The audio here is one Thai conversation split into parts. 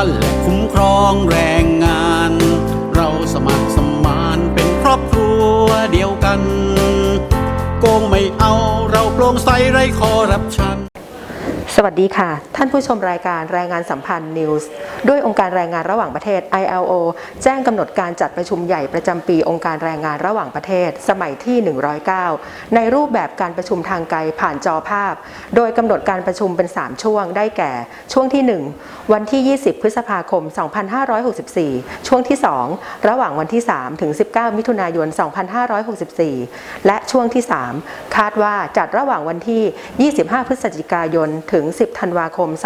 านและคุ้มครองแรงงาน เราสมัครสมานเป็นครอบครัวเดียวกัน โกงไม่เอาเราโปร่งใสไร้คอรับชัน สวัสดีค่ะ ท่านผู้ชมรายการแรงงานสัมพันธ์นิวส์ด้วยองค์การแรงงานระหว่างประเทศ ILO แจ้งกำหนดการจัดประชุมใหญ่ประจำปีองค์การแรงงานระหว่างประเทศ สมัยที่ 109 ในรูปแบบการประชุมทางไกลผ่านจอภาพ โดยกำหนดการประชุมเป็น 3 ช่วงได้แก่ ช่วงที่ 1 วันที่ 20 พฤษภาคม 2564 ช่วงที่ 2 ระหว่างวันที่ 3 ถึง 19 มิถุนายน 2564 และช่วงที่ 3 คาดว่าจัดระหว่างวันที่ 25 พฤศจิกายนถึงึง 10 ธันวาคม 2564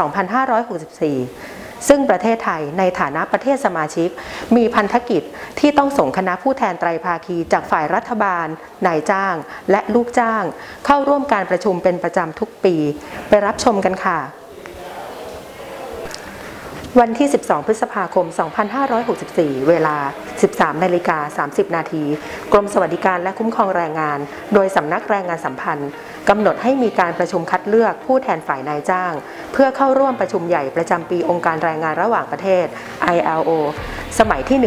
ซึ่งประเทศไทยในฐานะประเทศสมาชิก มีพันธกิจที่ต้องส่งคณะผู้แทนไตรภาคีจากฝ่ายรัฐบาล นายจ้าง และลูกจ้าง เข้าร่วมการประชุมเป็นประจำทุกปี ไปรับชมกันค่ะ วันที่ 12 พฤษภาคม 2564 เวลา 13นาฬิกา30 นาที กรมสวัสดิการและคุ้มครองแรงงาน โดยสำนักแรงงานสัมพันธ์กำหนดให้มีการประชุมคัดเลือกผู้แทนฝ่ายนายจ้าง เพื่อเข้าร่วมประชุมใหญ่ประจำปีองค์การแรงงานระหว่างประเทศ ILO สมัยที่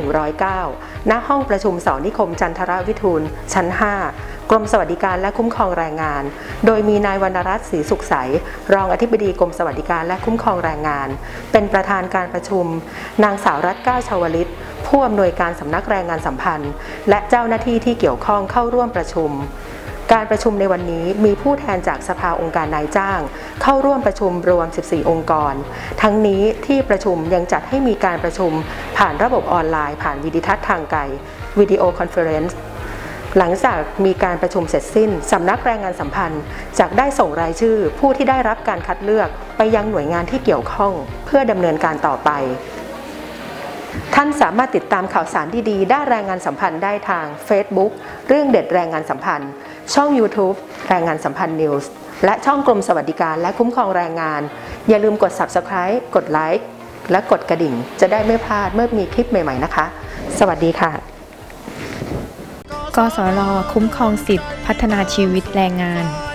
109 ณห้องประชุมสอนิคมจันทรวิทูล ชั้น 5 กรมสวัสดิการและคุ้มครองแรงงาน โดยมีนายวรรณรัตน์ศรีสุขใส รองอธิบดีกรมสวัสดิการและคุ้มครองแรงงาน เป็นประธานการประชุม นางสาวรัตน์ก้าวชาวลิต ผู้อำนวยการสำนักแรงงานสัมพันธ์ และเจ้าหน้าที่ที่เกี่ยวข้องเข้าร่วมประชุม การประชุมในวันนี้มีผู้แทนจากสภาองค์การนายจ้าง เข้าร่วมประชุมรวม 14 องค์กร ทั้งนี้ที่ประชุมยังจัดให้มีการประชุมผ่านระบบออนไลน์ ผ่านวิดีทัศน์ทางไกลวิดีโอคอนเฟอเรนซ์หลังจากมีการประชุมเสร็จสิ้น สำนักแรงงานสัมพันธ์จะได้ส่งรายชื่อ ผู้ที่ได้รับการคัดเลือกไปยังหน่วยงานที่เกี่ยวข้อง เพื่อดำเนินการต่อไป ท่านสามารถติดตามข่าวสารดีๆ ด้านแรงงานสัมพันธ์ได้ทาง Facebook เรื่องเด็ดแรงงานสัมพันธ์ ช่อง YouTube แรงงานสัมพันธ์นิวส์และช่องกรมสวัสดิการและคุ้มครองแรงงาน อย่าลืมกด Subscribe กดไลค์และกดกระดิ่ง จะได้ไม่พลาดเมื่อมีคลิปใหม่ๆนะคะ สวัสดีค่ะ กสรคุ้มครองสิทธิพัฒนาชีวิตแรงงานประชาชน